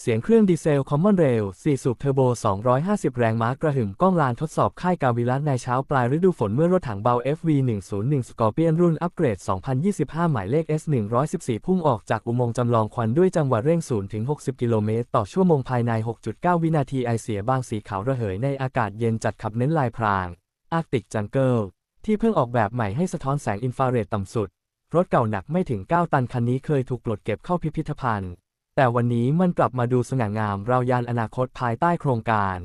เสียงเครื่องดีเซล Common Rail 4สูบเทอร์โบ 250 แรงม้ากระหึ่มก้องลานทดสอบค่ายกาวิลัสในเช้าปลายฤดูฝนเมื่อรถถังเบา FV101 Scorpion รุ่นอัปเกรด 2025 หมายเลข S114 พุ่งออกจากอุโมงค์จำลองควันด้วยจังหวะเร่ง 0 ถึง 60 กิโลเมตร ต่อชั่วโมงภายใน 6.9 วินาทีไอเสียบางสีขาวระเหยในอากาศเย็นจัดขับเน้นลายพราง Arctic Jungle ที่เพิ่งออกแบบใหม่ให้สะท้อนแสงอินฟราเรดต่ำสุด รถเก่าหนักไม่ถึง 9 ตันคันนี้เคยถูกปลดเก็บเข้าพิพิธภัณฑ์ แต่วันนี้มันกลับมาดูสง่างามเรายานอนาคตภายใต้โครงการ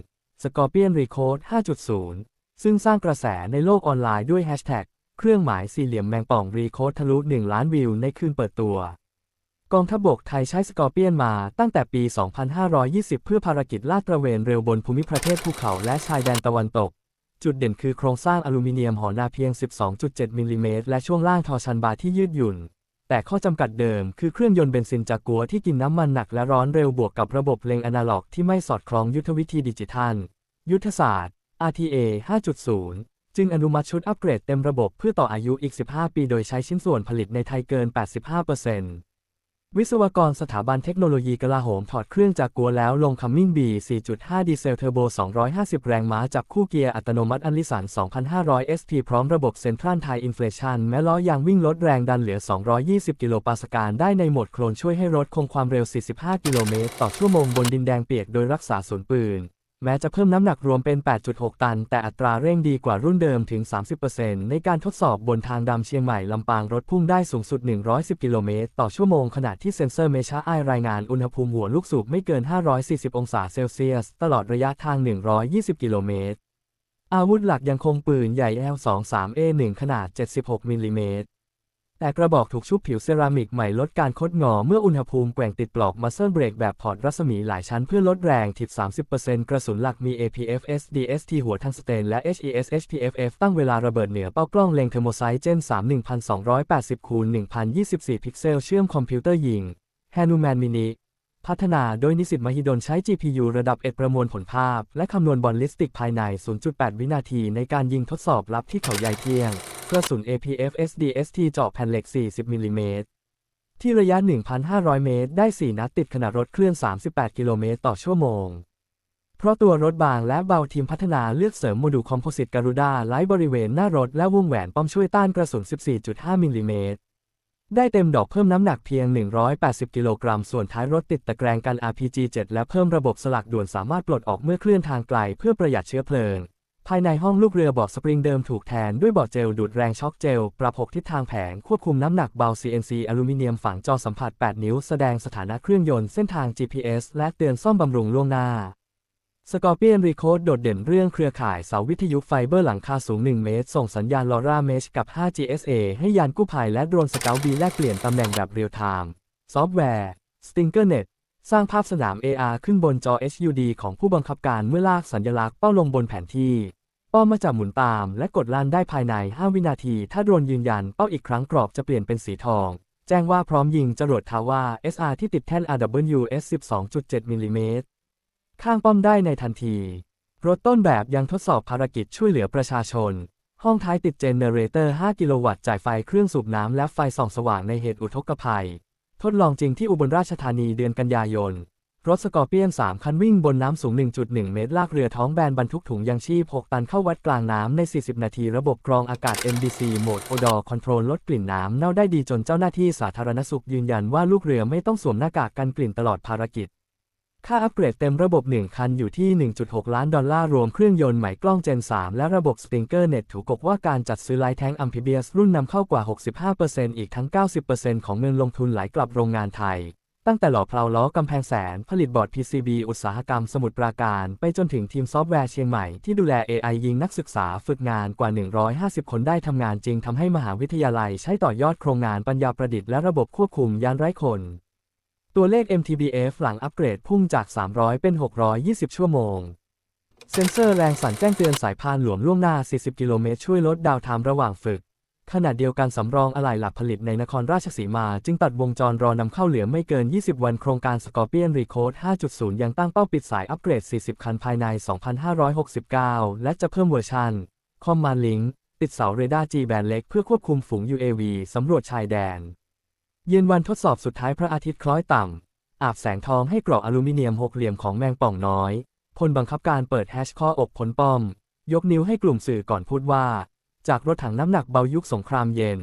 Scorpion Recode 5.0 ซึ่งสร้างกระแสในโลกออนไลน์ด้วยแฮชแท็กเครื่องหมายสี่เหลี่ยมแมงป่อง Recode ทะลุ 1 ล้านวิวในคืนเปิดตัว กองทัพบกไทยใช้สกอร์เปียนมาตั้งแต่ปี 2520 เพื่อภารกิจลาดตระเวนเร็วบนภูมิประเทศภูเขาและชายแดนตะวันตก จุดเด่นคือโครงสร้างอลูมิเนียมหอนาเพียง 12.7 มิลลิเมตรและช่วงล่างทอชันบาร์ที่ยืดหยุ่น แต่ข้อจำกัดเดิมคือเครื่องยนต์เบนซินจากัวที่กินน้ำมันหนักและร้อนเร็วบวกกับระบบเลงอนาล็อกที่ไม่สอดคล้องยุทธวิธีดิจิทัล ยุทธศาสตร์ RTA 5.0 จึงอนุมัติชุดอัปเกรดเต็มระบบเพื่อต่ออายุอีก 15 ปีโดยใช้ชิ้นส่วนผลิตในไทยเกิน 85% วิศวกรสถาบันเทคโนโลยีกลาโหมถอดเครื่องจากกัวแล้วลงคัมมิ่งบี 4.5 ดีเซลเทอร์โบ 250 แรงม้าจับคู่เกียร์อัตโนมัติอันลิสัน 2,500 SP พร้อมระบบเซ็นทรัลไทยอินฟลชันแม้ล้อยางวิ่งลดแรงดันเหลือ 220 กิโลปาสกาลได้ในโหมดโคลนช่วยให้รถคงความเร็ว 45 กิโลเมตรต่อชั่วโมงบนดินแดงเปียกโดยรักษาศูนย์ปืน แม้จะเพิ่มน้ำหนักรวมเป็น 8.6 ตัน แต่อัตราเร่งดีกว่ารุ่นเดิมถึง 30%ในการทดสอบบนทางดำเชียงใหม่ลำปางรถพุ่งได้สูงสุด 110 กิโลเมตร ต่อชั่วโมง ขณะที่เซ็นเซอร์เมชาไอรายงานอุณหภูมิหัวลูกสูบไม่เกิน 540 องศาเซลเซียส ตลอดระยะทาง 120 กิโลเมตร อาวุธหลักยังคงปืนใหญ่ L23A1 ขนาด 76 มิลลิเมตร แต่กระบอกถูกชุบผิวเซรามิกใหม่ลดการคดงอเมื่ออุณหภูมิแกว่งติดปลอกมัสเซิลเบรกแบบพอร์ตรัศมีหลายชั้นเพื่อลดแรงถิบ30%กระสุนหลักมี APF SDST หัวทังสเตนและ HES HPFF ตั้งเวลาระเบิดเหนือเป้ากล้องเลงเทอร์โมไซต์เจน3 1280คูณ1024 พิกเซลเชื่อมคอมพิวเตอร์ยิง Hanuman Mini พัฒนาโดยนิสิตมหิดลใช้ GPU ระดับเอ็ดประมวลผลภาพ และคำนวณบอลลิสติกภายใน 0.8 วินาทีในการยิงทดสอบลับที่เขาใหญ่เที่ยง กระสุน APF SDST เจาะแผ่นเหล็ก 40มิลลิเมตรที่ระยะ 1,500 เมตร ได้ 4 นัดติดขณะรถเคลื่อน 38 กิโลเมตรต่อชั่วโมง เพราะตัวรถบางและเบาทีมพัฒนาเลือกเสริมโมดูลคอมโพสิตการูด้าไลท์บริเวณหน้ารถและวงแหวนป้อมช่วยต้านกระสุน 14.5 มิลลิเมตร ได้เต็มดอกเพิ่มน้ำหนักเพียง 180 กิโลกรัม ส่วนท้ายรถติดตะแกรงกัน RPG-7 และเพิ่มระบบสลักด่วนสามารถปลดออกเมื่อเคลื่อนทางไกลเพื่อประหยัดเชื้อเพลิง ภายในห้องลูกเรือบอร์ดสปริงเดิมถูกแทนด้วยบอร์ดเจลดูดแรงช็อคเจล ปรับ6ทิศทางแผงควบคุมน้ำหนักเบา CNC อลูมิเนียมฝังจอสัมผัส 8 นิ้วแสดงสถานะเครื่องยนต์เส้นทาง GPS และเตือนซ่อมบำรุงล่วงหน้าสกอร์เปียนรีโคดโดดเด่นเรื่องเครือข่ายเสาวิทยุไฟเบอร์หลังคาสูง 1 เมตร ส่งสัญญาณลอร่าเมชกับ 5GSA ให้ยานกู้ภัยและโดรนสเกลบีแลกเปลี่ยนตำแหน่งแบบเรียลไทม์ซอฟต์แวร์ StinkerNet สร้างภาพสนาม AR ขึ้นบนจอ HUD ของผู้บังคับการเมื่อลากสัญลักษณ์เป้าลงบนแผนที่ ป้ามาจับหมุนตามและกดลั่นได้ภายใน 5 วินาที ถ้าโดรนยืนยันเป้าอีกครั้งกรอบจะเปลี่ยนเป็นสีทอง แจ้งว่าพร้อมยิงจรวดทาว่า SR ที่ติดแท่น RWS 12.7มิลลิเมตรข้างป้อมได้ในทันที รถต้นแบบยังทดสอบภารกิจช่วยเหลือประชาชน ห้องท้ายติดเจเนเรเตอร์ 5 กิโลวัตต์จ่ายไฟเครื่องสูบน้ำและไฟส่องสว่างในเหตุอุทกภัย ทดลองจริงที่อุบลราชธานีเดือนกันยายน รถสกอร์เปียน 3 คันวิ่งบนน้ำสูง 1.1 เมตร ลากเรือท้องแบนบรรทุกถุงยังชีพ 6 ตันเข้าวัดกลางน้ำใน 40 นาที ระบบกรองอากาศ MDC โหมด Odor Control ลดกลิ่นน้ำเน่าได้ดีจนเจ้าหน้าที่สาธารณสุขยืนยันว่าลูกเรือไม่ต้องสวมหน้ากากกันกลิ่นตลอดภารกิจ ค่าอัปเกรดเต็มระบบ 1 คันอยู่ที่ 1.6 ล้านดอลลาร์ รวมเครื่องยนต์ใหม่กล้อง Gen 3และระบบ Stinger Net ถูกกบว่าการจัดซื้อไลท์แทงอัมพิเบียสรุ่นนำเข้ากว่า 65%อีกทั้ง 90%ของเงินลงทุนไหลกลับโรงงานไทย ตั้งแต่หล่อเพลาล้อกำแพงแสน ผลิตบอร์ด PCB อุตสาหกรรมสมุทรปราการ ไปจนถึงทีมซอฟต์แวร์เชียงใหม่ที่ดูแล AI ยิงนักศึกษาฝึกงานกว่า 150 คนได้ทำงานจริงทำให้มหาวิทยาลัยใช้ต่อยอดโครงงานปัญญาประดิษฐ์และระบบควบคุมยานไร้คน ตัวเลข MTBF หลังอัปเกรดพุ่งจาก 300 เป็น 620 ชั่วโมงเซ็นเซอร์แรงสั่นแจ้งเตือนสายพานหลวมล่วงหน้า 40 กิโลเมตรช่วยลดดาวน์ไทม์ระหว่างฝึก ขณะเดียวกันสำรองอะไหล่หลักผลิตในนครราชสีมาจึงตัดวงจรรอนำเข้าเหลือไม่เกิน 20 วันโครงการ Scorpion Recode 5.0 ยังตั้งเป้าปิดสายอัปเกรด 40 คันภายใน 2,569 และจะเพิ่มเวอร์ชัน Command Link ติดเสาเรดาร์ G แบนเล็กเพื่อควบคุมฝูง UAV สำรวจชายแดน เย็นวันทดสอบสุดท้ายพระอาทิตย์คล้อยต่ำ อาบแสงทองให้เกราะอลูมิเนียมหกเหลี่ยมของแมงป่องน้อยพลบังคับการเปิดแฮชข้ออกพ้นป้อม ยกนิ้วให้กลุ่มสื่อก่อนพูดว่า จากรถถังน้ำหนักเบายุคสงครามเย็น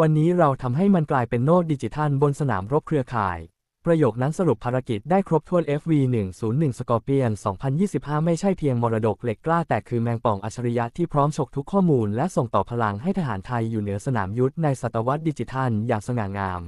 วันนี้เราทำให้มันกลายเป็นโน้ตดิจิทัลบนสนามรบเครือข่าย ประโยคนั้นสรุปภารกิจได้ครบถ้วน FV101 Scorpion 2025 ไม่ใช่เพียงมรดกเหล็กกล้าแต่คือแมงป่องอัจฉริยะที่พร้อมฉกทุกข้อมูลและส่งต่อพลังให้ทหารไทยอยู่เหนือสนามยุทธในศตวรรษดิจิทัลอย่างสง่างาม